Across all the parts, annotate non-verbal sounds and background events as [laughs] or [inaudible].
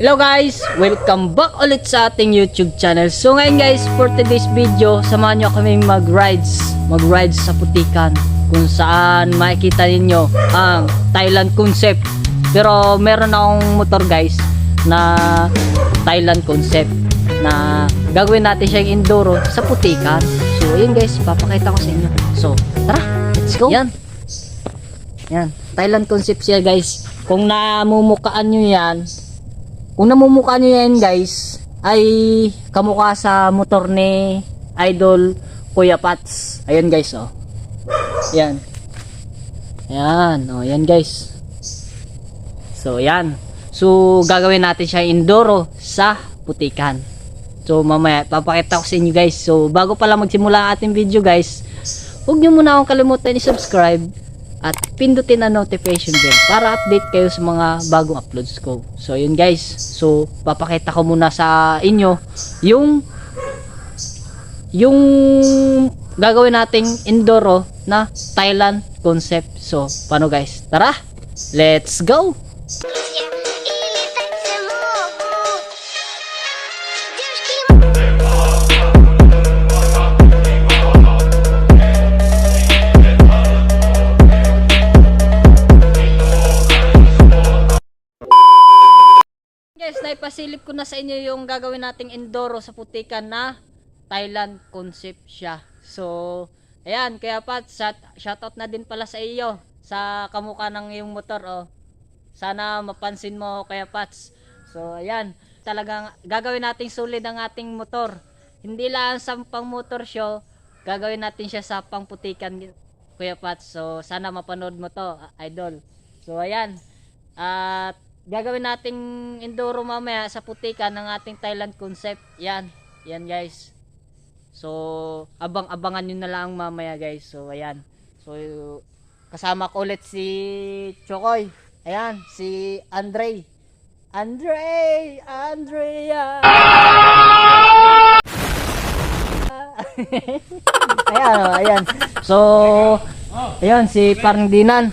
Hello guys! Welcome back ulit sa ating YouTube channel. So ngayon guys, for today's video, samahan nyo kami mag-rides. Mag-rides sa putikan. Kung saan makikita ninyo ang Thailand concept. Pero meron akong motor guys na Thailand concept na gagawin natin siyang enduro sa putikan. So ayun guys, papakita ko sa inyo. So tara, let's go! Yan. Yan. Thailand concept siya guys. Kung namumukaan nyo yan, kung namumukha nyo yan guys, ay kamukha sa motor ni Idol Kuya Pats. Ayan guys, oh. Yan. Yan, oh, yan guys. So, yan. So, gagawin natin siya enduro sa putikan. So, mamaya, papakita ko sa inyo guys. So, bago pala magsimula ang ating video guys, huwag nyo muna akong kalimutan i-subscribe at pindutin ang notification bell para update kayo sa mga bagong uploads ko. So yun guys. So papakita ko muna sa inyo yung yung gagawin nating enduro na Thailand concept. So paano guys? Tara. Let's go. И na sa inyo yung gagawin nating enduro sa putikan na Thailand concept siya. So, ayan, kaya Pat, shout, shoutout na din pala sa iyo sa kamukha ng iyong motor, oh. Sana mapansin mo kaya Pats. So, ayan, talagang gagawin nating sulit ang ating motor. Hindi lang sa pang motor show, gagawin natin siya sa pang putikan, Kuya Pats. So, sana mapanood mo to, idol. So, ayan. At gagawin nating enduro mamaya sa putikan ng ating Thailand concept. Yan. Yan guys. So, abang-abangan nyo na lang mamaya guys. So, ayan. So, kasama ko ulit si Chokoy. Ayan, si Andre. Andre! Andrea! [laughs] ayan, oh, ayan. So, ayan, si Parang Dinan.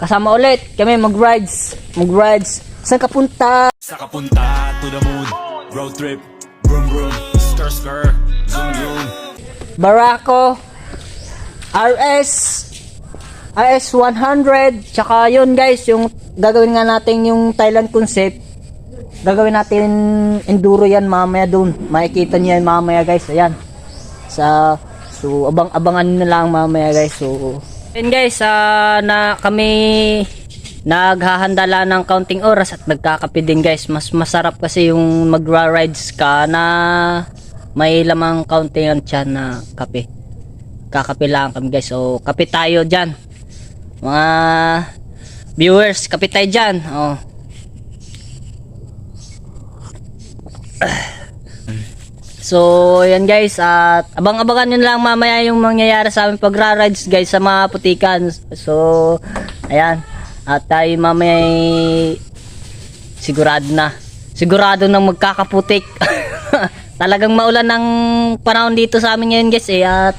Kasama ulit kami mag-rides. Mag-rides. Saan ka punta? Sa kapunta to the moon Road trip Vroom vroom Skr skr Zoom zoom Barako. RS. RS 100. Tsaka yun guys, yung gagawin nga natin yung Thailand concept. Gagawin natin enduro yan mamaya doon. Makikita niyo yan mamaya guys. Ayan. Sa so abang-abangan na lang mamaya guys. So Ayun guys, ah, na kami naghahanda lang ng counting oras at nagkakape din guys. Mas masarap kasi yung magra-rides ka na may lamang counting ang tiyan na kape. Kakape lang kami guys. So, kape tayo dyan. Mga viewers, kape tayo dyan. Oh. So, yan guys, at abang-abangan nyo lang mamaya yung mangyayari sa aming pagra-rides guys sa mga putikan. So, ayan. At tayo mamaya ay sigurado na. Sigurado na magkakaputik. [laughs] Talagang maulan ng panahon dito sa amin ngayon guys eh. At,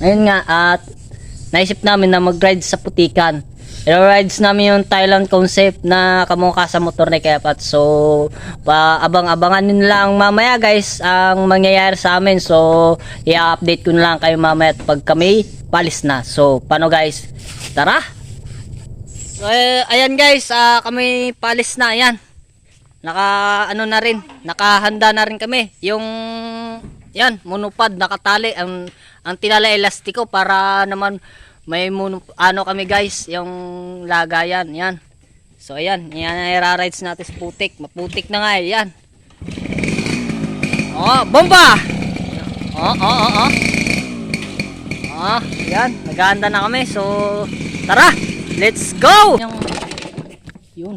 ayun nga, at naisip namin na mag-ride sa putikan. I-rides namin yung Thailand concept na kamukha sa motor ni Kepat. So, pa abang-abangan nyo lang mamaya guys ang mangyayari sa amin. So, i-update ko na lang kayo mamaya pag kami palis na. So, paano guys? Tara! So, eh, ayan guys, ah, kami palis na. Ayan. Naka, ano na rin, nakahanda na rin kami. Yung, yan, monopod, nakatali. Ang, ang tinala elastiko para naman may mono, ano kami guys, yung lagayan, yan. So ayan, yan ang ira-rides natin sa putik. Maputik na nga eh, yan. Oh, bomba! Oh, oh, oh, oh. Oh, yan, naghahanda na kami. So, tara, let's go! Yung, yun.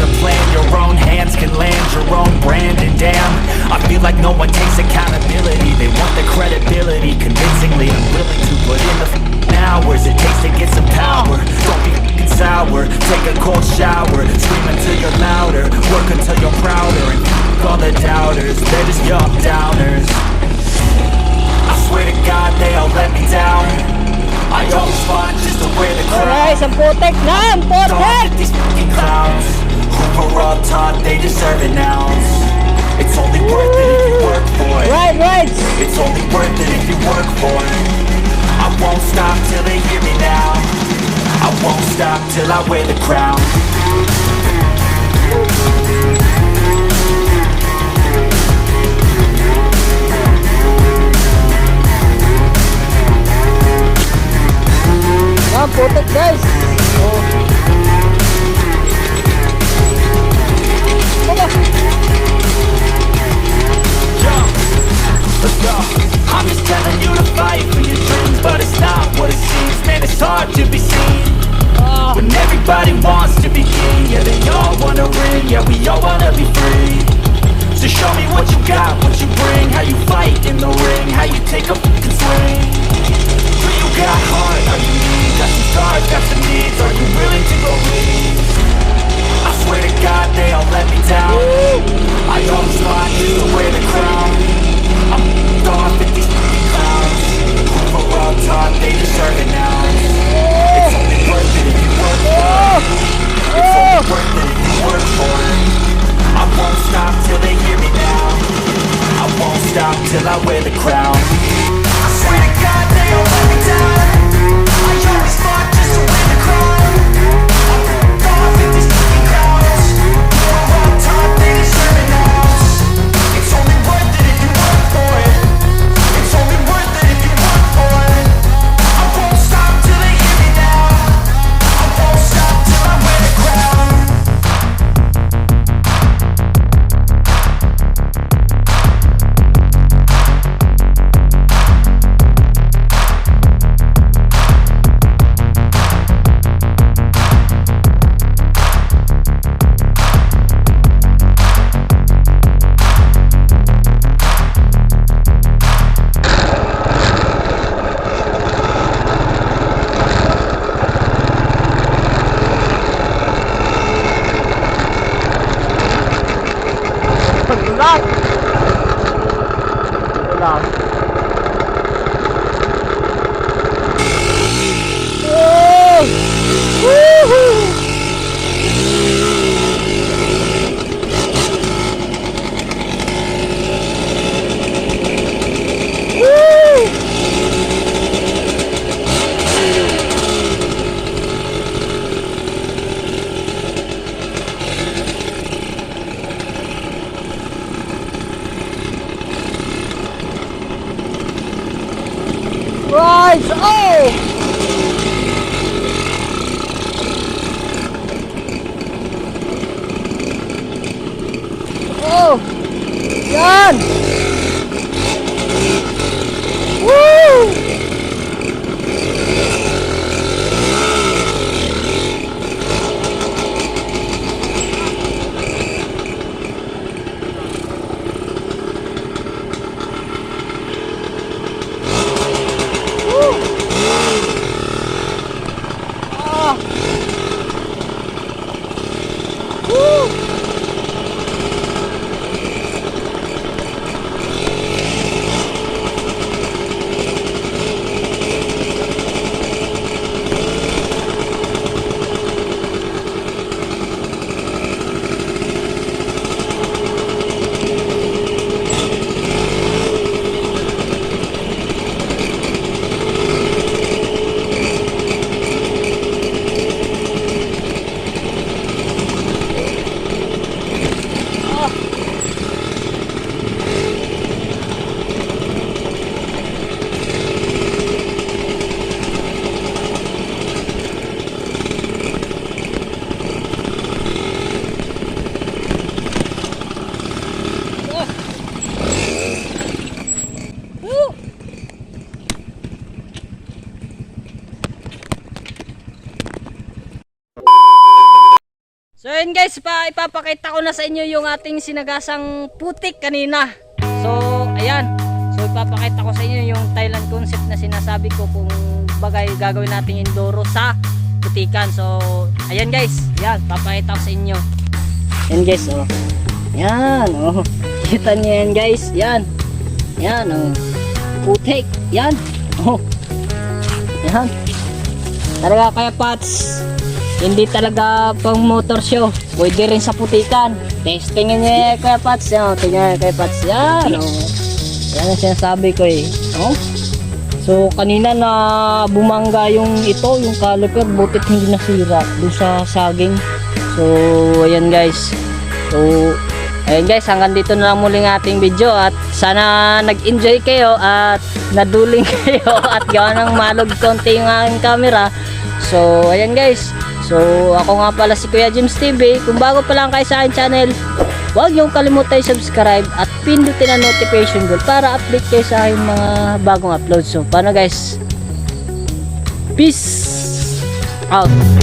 a plan. Your own hands can land your own brand. And damn, I feel like no one takes accountability. They want the credibility. Convincingly, I'm willing to put in the f***ing hours It takes to get some power. Don't be f***ing sour. Take a cold shower. Scream until you're louder. Work until you're prouder. And f*** all the doubters. They're just young downers. I swear to God they all let me down. I always fought just to wear the crown. Guys, ang putik na! Ang Dog putik! at these fucking clowns Were all taught they deserve it now It's only worth it if you work for it. Right, right! It's only worth it if you work for it. I won't stop till they hear me now. I won't stop till I wear the crown You a fucking swing Do you got heart? Are you mean? Got some scars, got some needs Are you willing to lead? I swear to God they all let me down I always thought you to wear the crown I'm off at these clowns Who were all taught they deserve it now Woo! Woo! Ah! Woo! So yun guys, pa ipapakita ko na sa inyo yung ating sinagasang putik kanina. So ayan. So ipapakita ko sa inyo yung Thailand concept na sinasabi ko kung bagay gagawin natin Indoro sa putikan. So ayan guys, yan papakita ko sa inyo. Yan guys, oh. Yan, oh. [laughs] Kita niyo yan guys, yan. Yan, oh. Putik, yan. Oh. Yan. Talaga kaya Pats, hindi talaga pang motor show. Pwede rin sa putikan. Testingin niya kaya Pats. Yan, tingnan niya kaya Pats. Yan, oh. Yan ang sinasabi ko eh. Oh. So, kanina na bumangga yung ito, yung caliper, butit hindi nasira doon sa saging. So, ayan guys. So, ayan guys, hanggang dito na lang muling ating video at sana nag-enjoy kayo at naduling [laughs] kayo at gawa ng malog konti yung aking camera. So, ayan guys. So, ako nga pala si Kuya James TV. Kung bago pa lang kayo sa aking channel, huwag niyong kalimutan subscribe at pindutin ang notification bell para update kayo sa aking mga bagong upload. So, paano guys? Peace out!